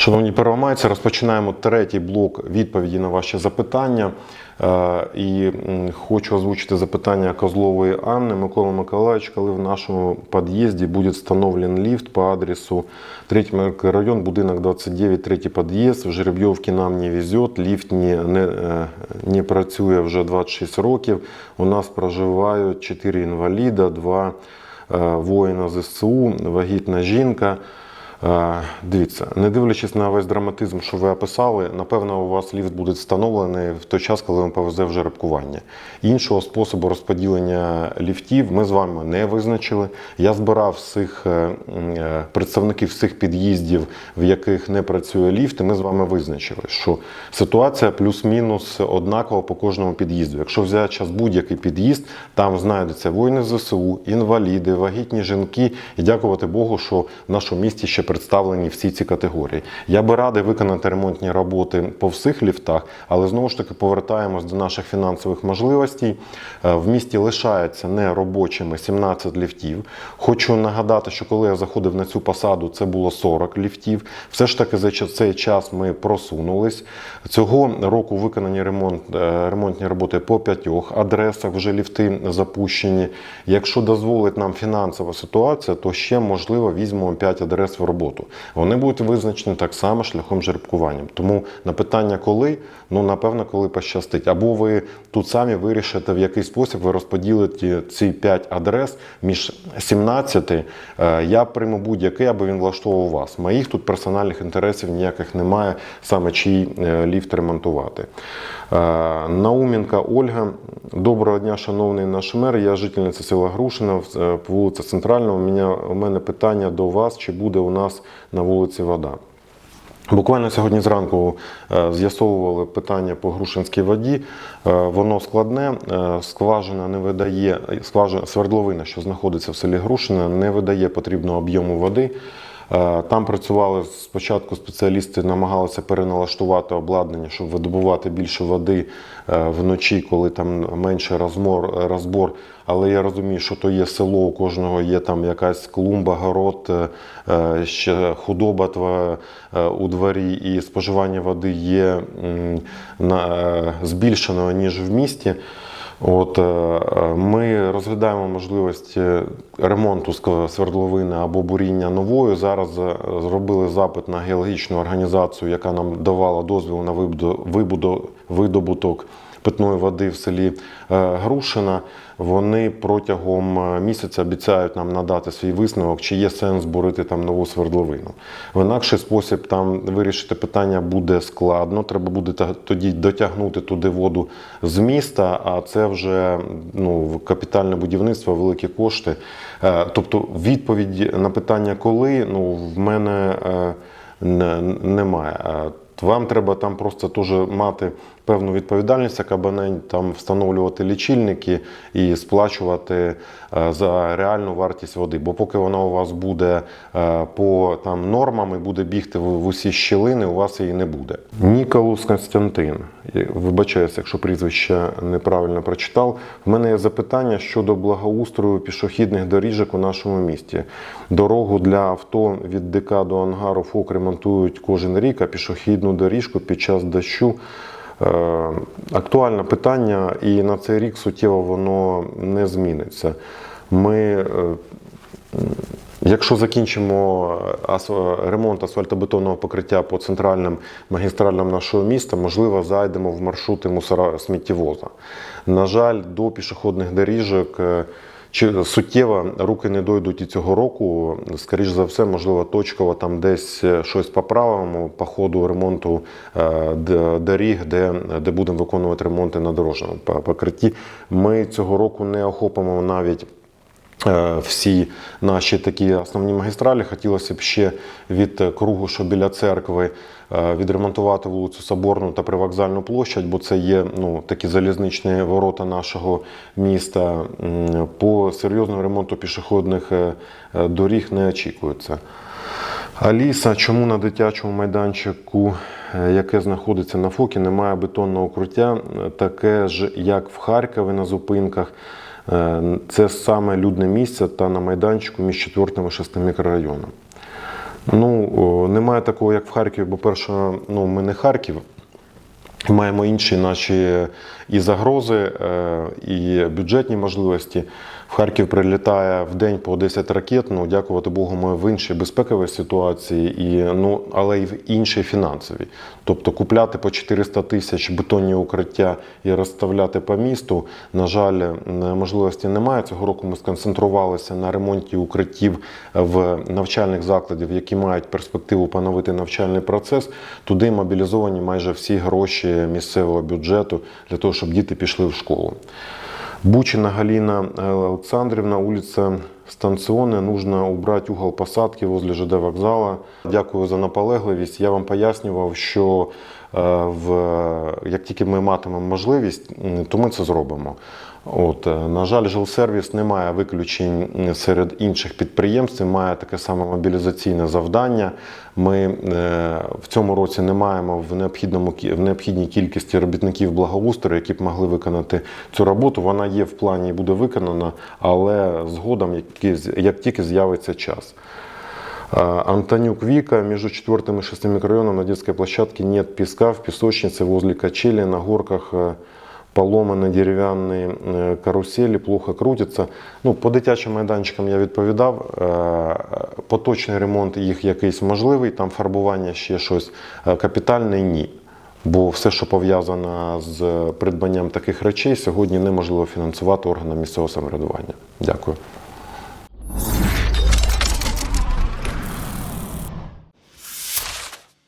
Шановні первомайці, розпочинаємо третій блок відповіді на ваші запитання. Е, І хочу озвучити запитання Козлової Анны. Микола Миколаївич, коли в нашому під'їзді буде встановлен ліфт по адресу 3 микрорайон, будинок 29, третій під'їзд, в Жеребйовці нам не везет, ліфт не, не, е, не працює вже 26 років. У нас проживають 4 інваліда, 2 воїна ЗСУ, вагітна жінка. Е, Дивіться, не дивлячись на весь драматизм, що ви описали, напевно, у вас ліфт буде встановлений в той час, коли він повезе в жеребкування. Іншого способу розподілення ліфтів ми з вами не визначили. Я збирав всіх е, е, представників всіх під'їздів, в яких не працює ліфт, і ми з вами визначили, що ситуація плюс-мінус однакова по кожному під'їзду. Якщо взяти час будь-який під'їзд, там знайдуться воїни ЗСУ, інваліди, вагітні жінки. І дякувати Богу, що в нашому місті ще представлені всі ці категорії. Я би радий виконати ремонтні роботи по всіх ліфтах, але знову ж таки повертаємось до наших фінансових можливостей. Е, В місті лишається неробочими 17 ліфтів. Хочу нагадати, що коли я заходив на цю посаду, це було 40 ліфтів. Все ж таки за цей час ми просунулись. Цього року виконані ремонт, е, ремонтні роботи по п'ятьох адресах. Вже ліфти запущені. Якщо дозволить нам фінансова ситуація, то ще можливо візьмемо 5 адрес в роботу. Вони будуть визначені так само шляхом жеребкування. Тому на питання коли, ну напевно, коли пощастить. Або ви тут самі вирішите, в який спосіб ви розподілите ці 5 адрес між 17. Е, Я прийму будь-який, аби він влаштовував вас. Моїх тут персональних інтересів ніяких немає, саме чий е, ліфт ремонтувати. Е, Науменка Ольга. Доброго дня, шановний наш мер. Я жительниця села Грушина, е, вулиця Центральна. У мене, питання до вас, чи буде у нас на вулиці вода. Буквально сьогодні зранку е, з'ясовували питання по Грушинській воді. Воно складне. Скважина не видає, скважина, свердловина, що знаходиться в селі Грушина, не видає потрібного об'єму води. Е, Там працювали спочатку спеціалісти, намагалися переналаштувати обладнання, щоб видобувати більше води е, вночі, коли там менше розмор, розбор. Але я розумію, що то є село, у кожного є там якась клумба, город, е, е, ще худоба е, у дворі, і споживання води є е, збільшеною, ніж в місті. От е, ми розглядаємо можливість ремонту свердловини або буріння новою. Зараз е, зробили запит на геологічну організацію, яка нам давала дозвіл на вибудо- вибудо- видобуток питної води в селі е, Грушина. Вони протягом е, місяця обіцяють нам надати свій висновок, чи є сенс бурити там нову свердловину. В інакший спосіб там вирішити питання буде складно. Треба буде тоді дотягнути туди воду з міста, а це вже ну, капітальне будівництво, великі кошти. Е, Тобто відповідь на питання, коли ну, в мене немає. Вам треба там просто теж мати певну відповідальність як абонент, там встановлювати лічильники і сплачувати е, за реальну вартість води. Бо поки вона у вас буде е, по там нормам і буде бігти в, усі щілини, у вас її не буде. Ніколус Константин. Вибачаюся, якщо прізвище неправильно прочитав. В мене є запитання щодо благоустрою пішохідних доріжок у нашому місті. Дорогу для авто від ДК до ангару ФОК ремонтують кожен рік, а пішохідну доріжку під час дощу. Е, Актуальне питання, і на цей рік суттєво воно не зміниться. Ми, е, якщо закінчимо ремонт асфальтобетонного покриття по центральним магістралям нашого міста, можливо, зайдемо в маршрути мусора сміттєвоза. На жаль, до пішохідних доріжок. Чи суттєво руки не дойдуть і цього року. Скоріш за все, можливо, точково там десь е, щось поправимо по ходу ремонту е, доріг, де, де будемо виконувати ремонти на дорожньому покритті. Ми цього року не охопимо навіть. Е, Всі наші такі основні магістралі хотілося б ще від кругу, що біля церкви, е, відремонтувати вулицю Соборну та Привокзальну площадь, бо це є ну, такі залізничні ворота нашого міста. По серйозному ремонту пішохідних е, доріг не очікується. Аліса, чому на дитячому майданчику, яке знаходиться на Фокі, немає бетонного укриття, таке ж, як в Харкові на зупинках. Е, Це саме людне місце та на майданчику між 4 і 6 мікрорайоном. Ну, немає такого, як в Харкові, бо перше, ну, ми не Харків. Маємо інші наші і загрози, е, і бюджетні можливості. В Харків прилітає в день по 10 ракет. Ну, дякувати Богу, ми в іншій безпековій ситуації, і, ну, але й в іншій фінансовій. Тобто купляти по 400 тисяч бетонні укриття і розставляти по місту, на жаль, можливості немає. Цього року ми сконцентрувалися на ремонті укриттів в навчальних закладів, які мають перспективу поновити навчальний процес. Туди мобілізовані майже всі гроші місцевого бюджету для того, щоб діти пішли в школу. Бучина Галина Александровна, улица Станционная, нужно убрать угол посадки возле ЖД вокзала. Дякую за наполегливість. Я вам пояснював, що е, в, як тільки ми матимемо можливість, то ми це зробимо. От, е, на жаль, жилсервіс не має виключень м, серед інших підприємств, має таке саме мобілізаційне завдання. Ми е, в цьому році не маємо в, необхідному, кі- в необхідній кількості робітників благоустрою, які б могли виконати цю роботу. Вона є в плані і буде виконана, але згодом, як, тільки- як тільки з'явиться час. А, Антонюк Вика, между четвертым и шестым микрорайоном на детской площадке нет песка, в песочнице возле качели, на горках э, поломаны дерев'яні е, каруселі, плохо крутяться. Ну, по дитячим майданчикам я відповідав. Е, Поточний ремонт їх якийсь можливий, там фарбування ще щось Е, капітальне ні. Бо все, що пов'язано з придбанням таких речей, сьогодні неможливо фінансувати органам місцевого самоврядування. Дякую.